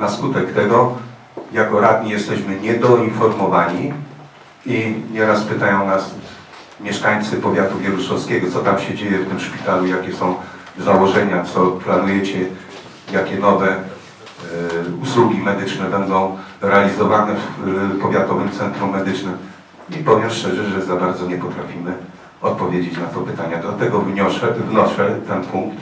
na skutek tego, jako radni jesteśmy niedoinformowani i nieraz pytają nas mieszkańcy powiatu wieruszowskiego, co tam się dzieje w tym szpitalu, jakie są założenia, co planujecie, jakie nowe e, usługi medyczne będą realizowane w e, Powiatowym Centrum Medycznym. I powiem szczerze, że za bardzo nie potrafimy odpowiedzieć na to pytania. Dlatego wniosę, wnoszę ten punkt,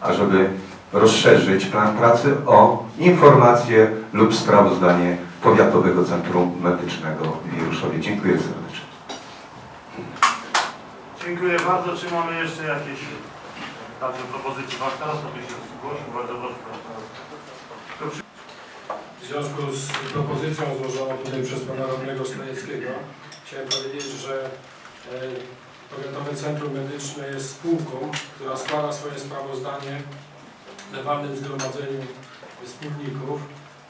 ażeby rozszerzyć plan pracy o informacje lub sprawozdanie Powiatowego Centrum Medycznego w Wieruszowie. Dziękuję serdecznie. Dziękuję bardzo. Czy mamy jeszcze jakieś także propozycje? Pan starosta by się zgłosił. Bardzo proszę. W związku z propozycją złożoną tutaj przez pana radnego Stajeckiego chciałem powiedzieć, że e, Powiatowe Centrum Medyczne jest spółką, która składa swoje sprawozdanie walnym zgromadzeniu wspólników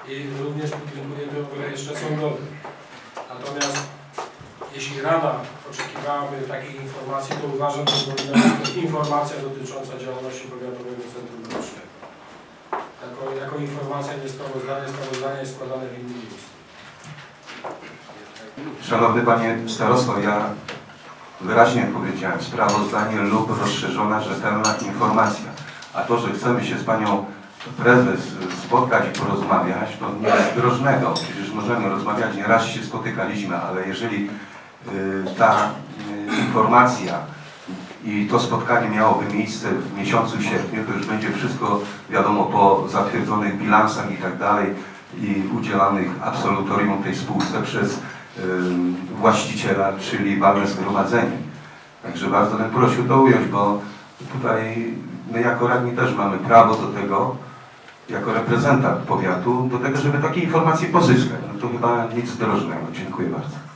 i również podejmuje to w rejestrze sądowym. Natomiast jeśli Rada oczekiwałaby takich informacji, to uważam, że powinna być to informacja dotycząca działalności Powiatowego Centrum Medycznego. Jako, jako informacja, nie sprawozdanie. Sprawozdanie jest składane w innym miejscu. Szanowny Panie Starosto, ja wyraźnie powiedziałem sprawozdanie lub rozszerzona, rzetelna informacja. A to, że chcemy się z Panią Prezes spotkać i porozmawiać, to nic drożnego. Przecież możemy rozmawiać, nieraz się spotykaliśmy, ale jeżeli y, ta y, informacja i to spotkanie miałoby miejsce w miesiącu sierpniu, to już będzie wszystko wiadomo po zatwierdzonych bilansach i tak dalej i udzielanych absolutorium tej spółce przez ym, właściciela, czyli walne zgromadzenie. Także bardzo bym prosił to ująć, bo tutaj my jako radni też mamy prawo do tego, jako reprezentant powiatu, do tego, żeby takie informacje pozyskać. No to chyba nic drożnego. Dziękuję bardzo.